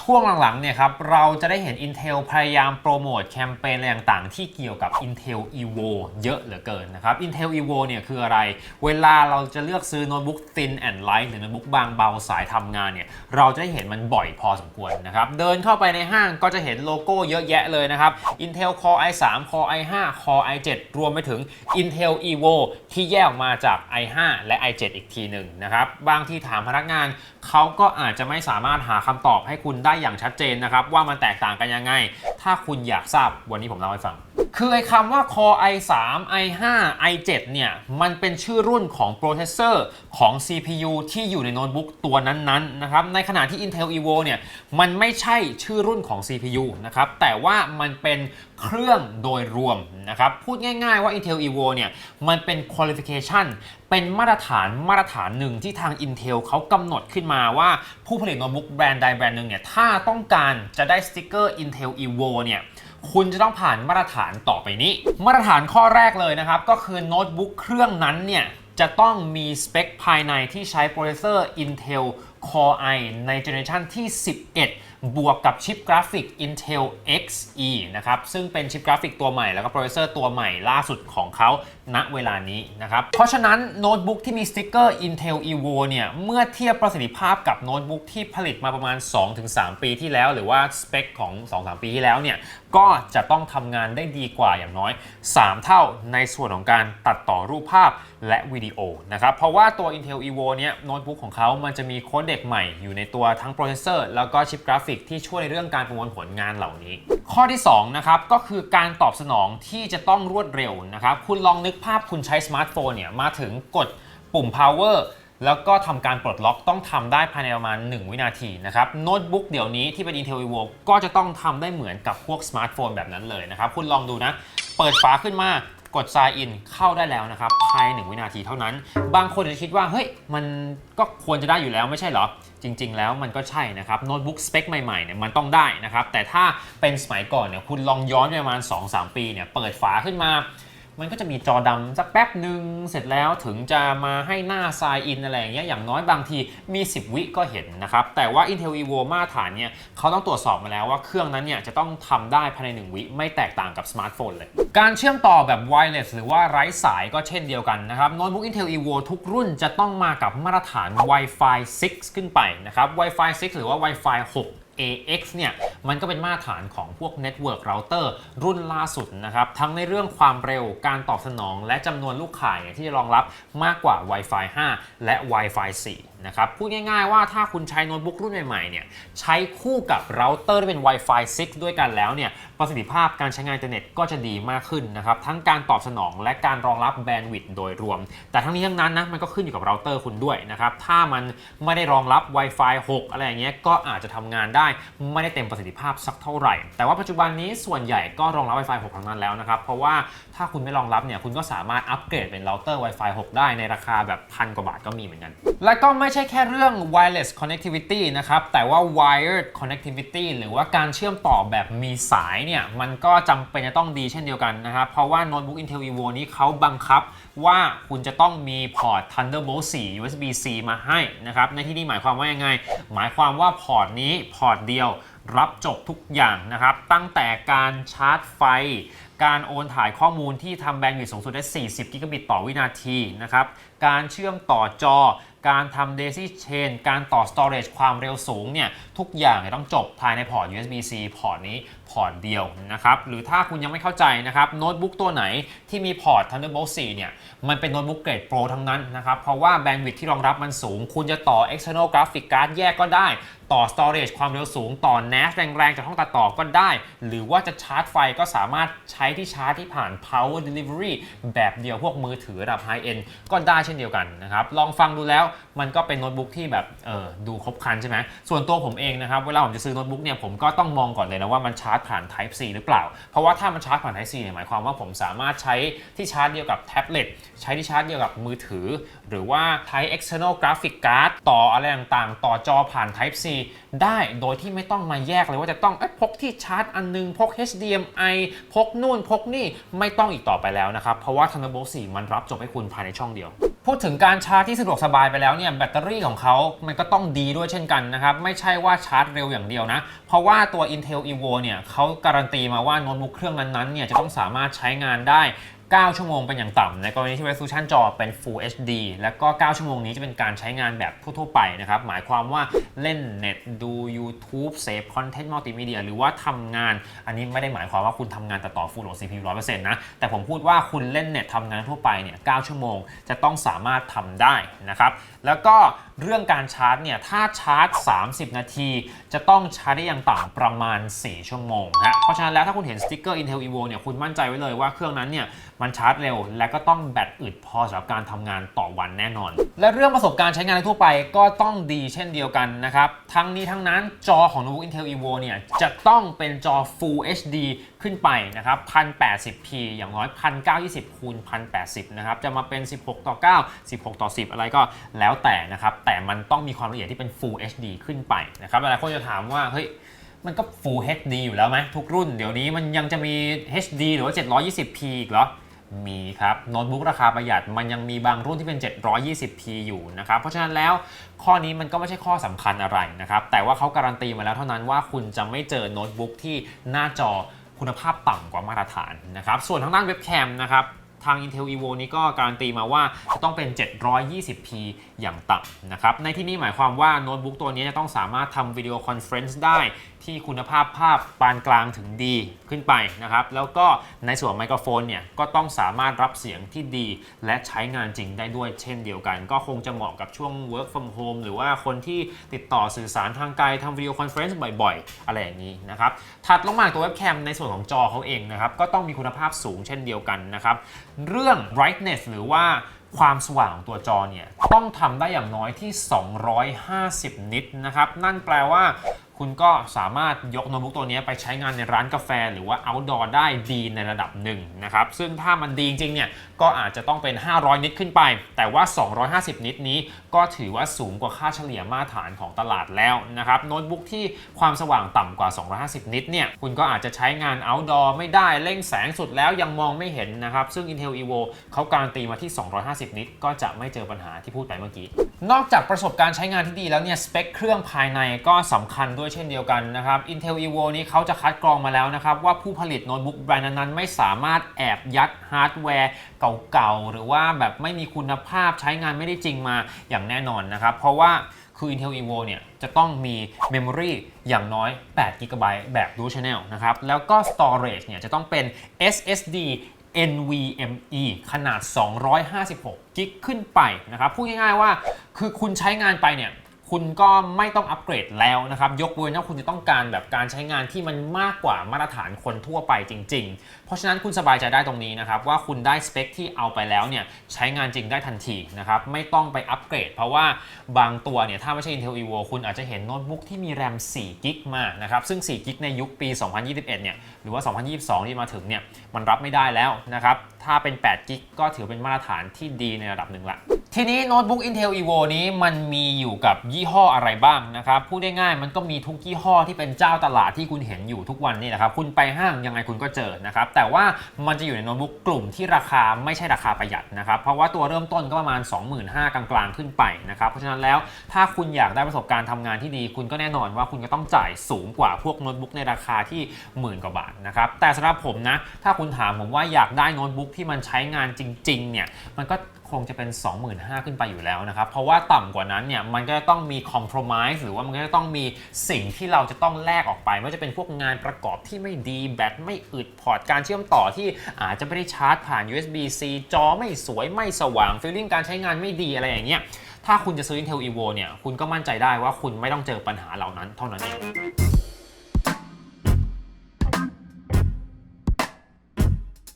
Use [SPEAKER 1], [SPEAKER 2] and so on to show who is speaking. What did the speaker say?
[SPEAKER 1] ช่วงหลังๆเนี่ยครับเราจะได้เห็น Intel พยายามโปรโมทแคมเปญอะไรต่างๆ ที่เกี่ยวกับ Intel Evo เยอะเหลือเกินนะครับ Intel Evo เนี่ยคืออะไร เวลาเราจะเลือกซื้อโน้ตบุ๊ก thin and light หรือโน้ตบุ๊กบางเบาสายทำงานเนี่ยเราจะได้เห็นมันบ่อยพอสมควรนะครับ เดินเข้าไปในห้างก็จะเห็นโลโก้เยอะแยะเลยนะครับ Intel Core i3 Core i5 Core i7 รวมไปถึง Intel Evo ที่แยกออกมาจาก i5 และ i7 อีกทีหนึ่งนะครับบางที่ถามพนักงานเขาก็อาจจะไม่สามารถหาคำตอบให้คุณได้อย่างชัดเจนนะครับว่ามันแตกต่างกันยังไง ถ้าคุณอยากทราบวันนี้ผมเล่าให้ฟังคือไอ้คำว่า Core i3 i5 i7 เนี่ย มันเป็นชื่อรุ่นของโปรเซสเซอร์ของ CPU ที่อยู่ในโน้ตบุ๊กตัวนั้นๆนะครับ ในขณะที่ Intel Evo เนี่ย มันไม่ใช่ชื่อรุ่นของ CPU นะครับ แต่ว่ามันเป็นเครื่องโดยรวมนะครับ พูดง่ายๆว่า Intel Evo เนี่ย มันเป็น qualification เป็นมาตรฐานมาตรฐานหนึ่งที่ทาง Intel เขากำหนดขึ้นมาว่าผู้ผลิตโน้ตบุ๊กแบรนด์ใดแบรนด์หนึ่งเนี่ย ถ้าต้องการจะได้สติกเกอร์ Intel Evo เนี่ย คุณจะต้องผ่านมาตรฐานต่อไปนี้ มาตรฐานข้อแรกเลยนะครับ ก็คือโน้ตบุ๊กเครื่องนั้นเนี่ยจะต้องมีสเปคภายในที่ใช้โปรเซสเซอร์ Intel Core i ในเจเนอเรชันที่ 11 บวกกับชิปกราฟิก Intel Xe นะครับ ซึ่งเป็นชิปกราฟิกตัวใหม่แล้วก็โปรเซสเซอร์ตัวใหม่ล่าสุดของเขาณเวลานี้นะครับ เพราะฉะนั้นโน้ตบุ๊กที่มีสติ๊กเกอร์ Intel Evo เนี่ย เมื่อเทียบประสิทธิภาพกับโน้ตบุ๊กที่ผลิตมาประมาณ 2-3 ปีที่แล้ว หรือว่าสเปคของ 2-3 ปีที่แล้วเนี่ย ก็จะต้องทำงานได้ดีกว่าอย่างน้อย 3 เท่าในส่วนของการตัดต่อรูปภาพและวิดีโอนะครับ เพราะว่าตัว Intel Evo เนี่ยโน้ตบุ๊กของเขามันจะมีโค้ดเด็กใหม่อยู่ในตัวทั้งโปรเซสเซอร์แล้วก็ชิปกราฟิกที่ช่วยในเรื่องการประมวลผลงานเหล่านี้ ข้อที่2นะครับก็คือการตอบสนองที่จะต้องรวดเร็วนะครับคุณลองนึกภาพคุณใช้สมาร์ทโฟนเนี่ยมาถึงกดปุ่ม power แล้วก็ทำการปลดล็อกต้องทำได้ภายในประมาณ 1 วินาทีนะครับโน้ตบุ๊กเดี๋ยวนี้ที่เป็น Intel Evo ก็จะต้องทำได้เหมือนกับพวกสมาร์ทโฟนแบบนั้นเลยนะครับคุณลองดูนะ เปิดฝาขึ้นมา กด sign in เข้าได้แล้วนะครับภายใน1วินาทีเท่านั้น บางคนจะคิดว่าเฮ้ยมันก็ควรจะได้อยู่แล้วไม่ใช่เหรอ จริง ๆ แล้วมันก็ใช่นะครับโน้ตบุ๊กสเปคใหม่ๆเนี่ยมันต้องได้นะครับแต่ถ้าเป็นสมัยก่อนเนี่ยคุณลองย้อนไปประมาณ 2-3 ปีเนี่ยเปิดฝาขึ้นมา มันก็จะมีจอดำสักแป๊บหนึ่งเสร็จแล้วถึงจะมาให้หน้า sign in อะไรอย่างเงี้ยอย่างน้อยบางทีมี 10 วิก็เห็นนะครับ แต่ว่า Intel Evo มาตรฐานเนี่ยเขาต้องตรวจสอบมาแล้วว่าเครื่องนั้นเนี่ยจะต้องทำได้ภายใน 1 วิไม่แตกต่างกับสมาร์ทโฟนเลย การเชื่อมต่อแบบ wireless หรือว่าไร้สายก็เช่นเดียวกันนะครับโน้ตบุ๊ก Intel Evo ทุกรุ่นจะต้องมากับมาตรฐาน Wi-Fi 6 ขึ้นไปนะครับ Wi-Fi 6 หรือว่า Wi-Fi 6 AX เนี่ยมันก็เป็นมาตรฐานของพวก Network Router รุ่นล่าสุดนะครับ ทั้งในเรื่องความเร็วการตอบสนอง และจำนวนลูกข่ายยที่จะรองรับมากกว่า Wi-Fi 5 และ Wi-Fi 4 นะครับ พูดง่ายๆว่าถ้าคุณใช้โน้ตบุ๊กรุ่นใหม่ๆเนี่ยใช้คู่กับเราเตอร์ที่เป็น Wi-Fi 6 ด้วยกันแล้วเนี่ยประสิทธิภาพการใช้งานอินเทอร์เน็ตก็จะดีมากขึ้นนะครับ ทั้งการตอบสนองและการรองรับแบนด์วิดต์โดยรวม แต่ทั้งนี้ทั้งนั้นนะมันก็ขึ้นอยู่กับเราเตอร์คุณด้วยนะครับถ้ามันไม่ได้รองรับ Wi-Fi 6 อะไรอย่างเงี้ยก็อาจจะทำงานได้ไม่ได้เต็มประสิทธิภาพสักเท่าไหร่ แต่ว่าปัจจุบันนี้ส่วนใหญ่ก็รองรับ Wi-Fi 6 ทั้งนั้นแล้วนะครับ เพราะว่าถ้าคุณไม่รองรับเนี่ยคุณก็สามารถอัปเกรดเป็นเราเตอร์ Wi-Fi 6 ได้ในราคาแบบพันกว่าบาทก็มีเหมือนกัน และก็ไม่ใช่แค่เรื่อง wireless connectivity นะครับ แต่ว่า wired connectivity หรือว่าการเชื่อมต่อแบบมีสายเนี่ยมันก็จำเป็นจะต้องดีเช่นเดียวกันนะครับเพราะว่าโน้ตบุ๊ก Intel Evo นี้เขาบังคับว่าคุณจะต้องมีพอร์ต Thunderbolt 4 USB C มาให้นะครับ ในที่นี้หมายความว่ายังไง หมายความว่าพอร์ตนี้พอร์ตเดียวรับจบทุกอย่างนะครับ ตั้งแต่การชาร์จไฟ การโอนถ่ายข้อมูลที่ทำแบนด์วิดต์สูงสุดได้ 40 กิกะบิตต่อวินาทีนะครับ การเชื่อมต่อจอ การทำ Daisy Chain การต่อ Storage ความเร็วสูงเนี่ยทุกอย่างต้องจบภายในพอร์ต USB-C พอร์ตนี้พอร์ตเดียวนะครับหรือถ้าคุณยังไม่เข้าใจนะครับโน้ตบุ๊กตัวไหนที่มีพอร์ต Thunderbolt 4เนี่ยมันเป็นโน้ตบุ๊กเกรดโปรทั้งนั้นนะครับเพราะว่าแบนด์วิดต์ที่รองรับมันสูง คุณจะต่อ external graphic card แยกก็ได้ ต่อ storage ความเร็วสูง ต่อ NAS แรงๆจากห้องตัดต่อก็ได้ หรือว่าจะชาร์จไฟก็สามารถใช้ที่ชาร์จที่ผ่าน power delivery แบบเดียวพวกมือถือระดับ high end ก็ได้เช่นเดียวกันนะครับลองฟังดูแล้วมันก็เป็นโน้ตบุ๊กที่แบบเออดูครบครันใช่ไหมส่วนตัวผมเองนะครับเวลาผมจะซื้อโน้ตบุ๊กเนี่ยผมก็ต้องมองก่อนเลยนะว่ามันชาร์จผ่าน Type C หรือเปล่า เพราะว่าถ้ามันชาร์จผ่าน Type C เนี่ยหมายความว่าผมสามารถใช้ที่ชาร์จเดียวกับแท็บเล็ตใช้ที่ชาร์จเดียวกับมือถือ หรือว่าใช้ external graphic card ต่ออะไรต่างๆ ต่อจอผ่าน Type C ได้โดยที่ไม่ต้องมาแยกเลยว่าจะต้องอพกที่ชาร์จอันนึงพก HDMI พกนู่นพกนี่ไม่ต้องอีกต่อไปแล้วนะครับ เพราะว่า Thunderbolt 4 มันรับจบให้คุณภายในช่องเดียวพูดถึงการชาร์จที่สะดวกสบายไปแล้วเนี่ยแบตเตอรี่ของเขามันก็ต้องดีด้วยเช่นกันนะครับ ไม่ใช่ว่าชาร์จเร็วอย่างเดียวนะ เพราะว่าตัว Intel Evo เนี่ยเขาการันตีมาว่าโน้ตบุ๊กเครื่องนั้นๆเนี่ยจะต้องสามารถใช้งานได้ 9 ชั่วโมงเป็นอย่างต่ำในกรณีที่ resolution จอเป็น Full HD แล้วก็ 9 ชั่วโมงนี้จะเป็นการใช้งานแบบทั่วๆไปนะครับ หมายความว่าเล่นเน็ตดู YouTube เสพคอนเทนต์มัลติมีเดียหรือว่าทำงาน อันนี้ไม่ได้หมายความว่าคุณทำงานแตัดต่อ Full Load CPU 100%นะ แต่ผมพูดว่าคุณเล่นเน็ตทำงานทั่วไปเนี่ย 9 ชั่วโมงจะต้องสามารถทำได้นะครับ แล้วก็เรื่องการชาร์จเนี่ย ถ้าชาร์จ 30 นาที จะต้องชาร์จได้อย่างต่ำประมาณ 4 ชั่วโมงฮะ เพราะฉะนั้นแล้วถ้าคุณเห็นสติ๊กเกอร์ Intel Evo เนี่ย คุณมั่นใจไว้เลยว่าเครื่องนั้นเนี่ยมันชาร์จเร็ว และก็ต้องแบตอึดพอสำหรับการทำงานต่อวันแน่นอน และเรื่องประสบการณ์ใช้งานทั่วไปก็ต้องดีเช่นเดียวกันนะครับ ทั้งนี้ทั้งนั้นจอของโน้ตบุ๊ก Intel Evo เนี่ยจะต้องเป็นจอ Full HD ขึ้นไปนะครับ 1080p อย่างน้อย 1920คูณ1080นะครับ จะมาเป็น 16 ต่อ 9 16 ต่อ 10 อะไรก็แล้วแต่นะครับ แต่มันต้องมีความละเอียดที่เป็น Full HD ขึ้นไปนะครับ หลายคนจะถามว่าเฮ้ยมันก็ Full HD อยู่แล้วไหมทุกรุ่น เดี๋ยวนี้มันยังจะมี HD หรือว่า 720p อีกเหรอ มีครับโน้ตบุ๊กราคาประหยัดมันยังมีบางรุ่นที่เป็น 720p อยู่นะครับ เพราะฉะนั้นแล้วข้อนี้มันก็ไม่ใช่ข้อสำคัญอะไรนะครับ แต่ว่าเขาการันตีมาแล้วเท่านั้นว่าคุณจะไม่เจอโน้ตบุ๊กที่หน้าจอคุณภาพต่ำกว่ามาตรฐานนะครับ ส่วนทางด้านเว็บแคมนะครับ ทาง Intel Evo นี้ก็การันตีมาว่าจะต้องเป็น 720p อย่างต่ำนะครับ ในที่นี้หมายความว่าโน้ตบุ๊กตัวนี้จะต้องสามารถทำวิดีโอคอนเฟรนซ์ได้ที่คุณภาพภาพปานกลางถึงดีขึ้นไปนะครับ แล้วก็ในส่วนไมโครโฟนเนี่ย ก็ต้องสามารถรับเสียงที่ดี และใช้งานจริงได้ด้วยเช่นเดียวกัน ก็คงจะเหมาะกับช่วง work from home หรือว่าคนที่ติดต่อสื่อสารทางไกลทำวิดีโอคอนเฟรนซ์บ่อยๆ อะไรอย่างนี้นะครับ ถัดลงมาตัวเว็บแคมในส่วนของจอเขาเองนะครับ ก็ต้องมีคุณภาพสูงเช่นเดียวกันนะครับเรื่อง brightness หรือว่าความสว่างของตัวจอเนี่ย ต้องทำได้อย่างน้อยที่ 250 นิตนะครับ นั่นแปลว่า คุณก็สามารถยกโน้ตบุ๊กตัวนี้ไปใช้งานในร้านกาแฟ หรือว่า outdoor ได้ดีในระดับหนึ่งนะครับ ซึ่งถ้ามันดีจริงเนี่ย ก็อาจจะต้องเป็น 500 นิตขึ้นไป แต่ว่า 250 นิตนี้ก็ถือว่าสูงกว่าค่าเฉลี่ยมาตรฐานของตลาดแล้วนะครับ โน้ตบุ๊กที่ความสว่างต่ำกว่า 250 นิตเนี่ย คุณก็อาจจะใช้งาน outdoor ไม่ได้ เร่งแสงสุดแล้วยังมองไม่เห็นนะครับ ซึ่ง Intel Evo เขาการันตีมาที่ 250 นิต ก็จะไม่เจอปัญหาที่พูดไปเมื่อกี้ นอกจากประสบการณ์ใช้งานที่ดีแล้วเนี่ย สเปคเครื่องภายในก็สำคัญด้วยเช่นเดียวกันนะครับ Intel Evo นี้เขาจะคัดกรองมาแล้วนะครับ ว่าผู้ผลิตโน้ตบุ๊กแบรนด์นั้นๆ ไม่สามารถแอบยัดฮาร์ดแวร์เก่าๆ หรือว่าแบบไม่มีคุณภาพใช้งานไม่ได้จริงมาอย่างแน่นอนนะครับ เพราะว่าคือ Intel Evo เนี่ยจะต้องมี Memory อย่างน้อย 8 GB แบบ Dual Channel นะครับ แล้วก็ Storage เนี่ยจะต้องเป็น SSD NVMe ขนาด 256 กิกขึ้นไปนะครับ พูดง่ายๆว่า คือคุณใช้งานไปเนี่ย คุณก็ไม่ต้องอัปเกรดแล้วนะครับ ยกเว้นว่าคุณจะต้องการแบบการใช้งานที่มันมากกว่ามาตรฐานคนทั่วไปจริง ๆ เพราะฉะนั้นคุณสบายใจได้ตรงนี้นะครับ ว่าคุณได้สเปคที่เอาไปแล้วเนี่ยใช้งานจริงได้ทันทีนะครับ ไม่ต้องไปอัปเกรด เพราะว่าบางตัวเนี่ยถ้าไม่ใช่ Intel Evo คุณอาจจะเห็นโน้ตบุ๊กที่มีแรม4กิกมานะครับซึ่ง4กิกในยุคปี 2021 เนี่ยหรือว่า 2022 ที่มาถึงเนี่ยมันรับไม่ได้แล้วนะครับถ้าเป็น8กิกก็ถือเป็นมาตรฐานที่ดีในระดับหนึ่งละ ทีนี้โน้ตบุ๊ก Intel Evo นี้มันมีอยู่กับยี่ห้ออะไรบ้างนะครับ พูดได้ง่ายมันก็มีทุกยี่ห้อที่เป็นเจ้าตลาดที่คุณเห็นอยู่ทุกวันนี่แหละครับ คุณไปห้างยังไงคุณก็เจอนะครับ แต่ว่ามันจะอยู่ในโน้ตบุ๊กกลุ่มที่ราคาไม่ใช่ราคาประหยัดนะครับ เพราะว่าตัวเริ่มต้นก็ประมาณ 25,000กลางๆ ขึ้นไปนะครับ เพราะฉะนั้นแล้วถ้าคุณอยากได้ประสบการณ์ทำงานที่ดี คุณก็แน่นอนว่าคุณก็ต้องจ่ายสูงกว่าพวกโน้ตบุ๊กในราคาที่หมื่นกว่าบาทนะครับ แต่สำหรับผมนะ ถ้าคุณถามผมว่าอยากได้โน้ตบุ๊กที่มันใช้งานจริงๆเนี่ยมันก็ คงจะเป็น 25,000 ขึ้นไปอยู่แล้วนะครับ เพราะว่าต่ำกว่านั้นเนี่ยมันก็จะต้องมี compromise หรือว่ามันก็จะต้องมีสิ่งที่เราจะต้องแลกออกไปไม่ว่าจะเป็นพวกงานประกอบที่ไม่ดีแบตไม่อึดพอร์ตการเชื่อมต่อที่อาจจะไม่ได้ชาร์จผ่าน USB-C จอไม่สวยไม่สว่างฟีลลิ่งการใช้งานไม่ดีอะไรอย่างเงี้ยถ้าคุณจะซื้อ Intel Evo เนี่ยคุณก็มั่นใจได้ว่าคุณไม่ต้องเจอปัญหาเหล่านั้นเท่านั้นเอง